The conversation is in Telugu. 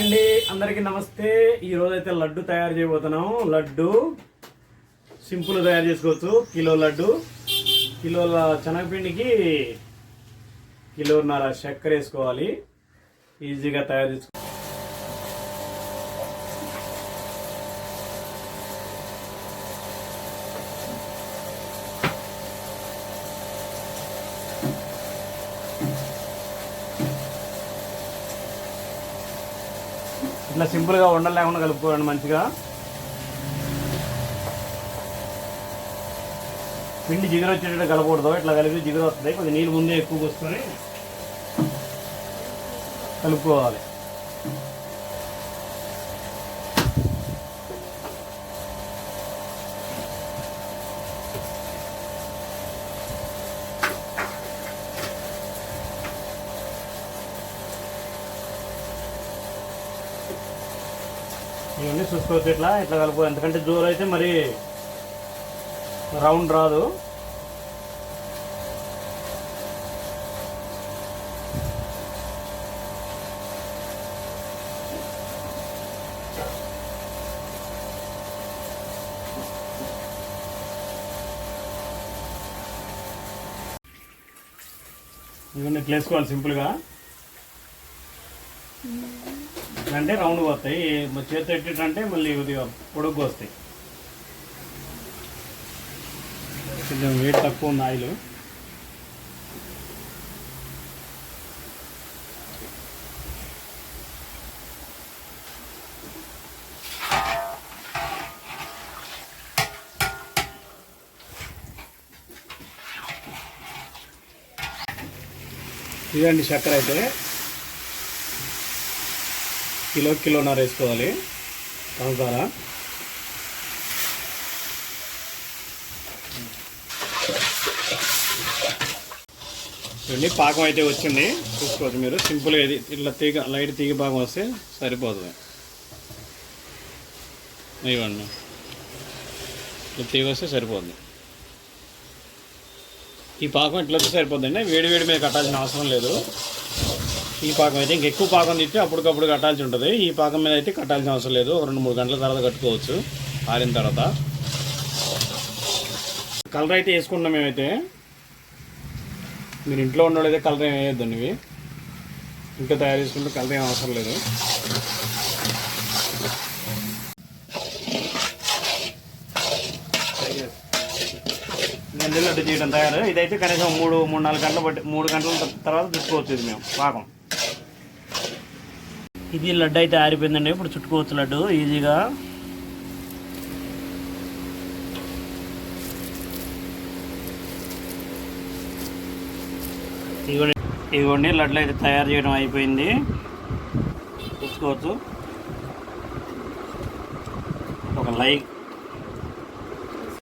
అండి అందరికీ నమస్తే. ఈరోజు అయితే లడ్డు తయారు చేయబోతున్నాం. లడ్డు సింపుల్ తయారు చేసుకోవచ్చు. కిలో లడ్డు. కిలోల శనగపిండికి కిలోన్నర చక్కెర వేసుకోవాలి. ఈజీగా తయారు చేసుకో ఇట్లా సింపుల్గా ఉండలు లేకుండా కలుపుకోండి మంచిగా. పిండి జిగురు వచ్చేటట్టు కలపకూడదు. ఇట్లా కలిపి జిగురు వస్తుంది. కొద్దిగా నీళ్ళు ముందే ఎక్కువ పోసుకొని కలుపుకోవాలి. ఇవన్నీ చూసుకోవచ్చు ఇట్లా ఇట్లా కలుపు ఎందుకంటే జోలు అయితే మరి రౌండ్ రాదు. ఇవన్నీ ఇట్లా వేసుకోవాలి సింపుల్గా. అంటే రౌండ్ వస్తాయి చేతి చేతితో ఎట్టిటంటే మళ్ళీ కొద్దిగా పొడుగు వస్తాయి. కొంచెం వెయిట్ తక్కువ ఉంది ఆయిల్. ఇదండి చక్కెర అయితే. కిలో కిలోన్నర వేసుకోవాలి. పంచదార చూడండి పాకం అయితే వచ్చింది. చూసుకోవచ్చు మీరు. సింపుల్గా ఇది. ఇట్లా తీగ లైట్ తీగ పాకం వస్తే సరిపోతుంది. ఇవ్వండి. ఇట్లా తీగ వస్తే సరిపోతుంది. ఈ పాకం ఇట్లా వస్తే సరిపోతుందండి. వేడి వేడి మీద కట్టాల్సిన అవసరం లేదు. ఈ పాకం అయితే ఇంకెక్కువ పాకం తిట్టి అప్పటికప్పుడు కట్టాల్సి ఉంటుంది. ఈ పాకం మీద అయితే కట్టాల్సిన అవసరం లేదు. రెండు మూడు గంటల తర్వాత కట్టుకోవచ్చు. ఆరిన తర్వాత. కలర్ అయితే వేసుకున్నాం మేమైతే. మీరు ఇంట్లో ఉన్నోడైతే కలర్ ఏం వేయొద్దండి ఇవి. ఇంకా తయారు చేసుకుంటే కలర్ ఏం అవసరం లేదు. గంజలు లడ్డు చేయడం తయారు. ఇదైతే కనీసం మూడు మూడు నాలుగు గంటలు పట్టి మూడు గంటల తర్వాత తీసుకోవచ్చు ఇది మేము పాకం. ఇది లడ్డు అయితే ఆరిపోయిందండి. ఇప్పుడు చుట్టుకోవచ్చు లడ్డు ఈజీగా. ఇవ్వండి ఇదిగోండి లడ్లు అయితే తయారు చేయడం అయిపోయింది. చూసుకోవచ్చు. ఒక లైక్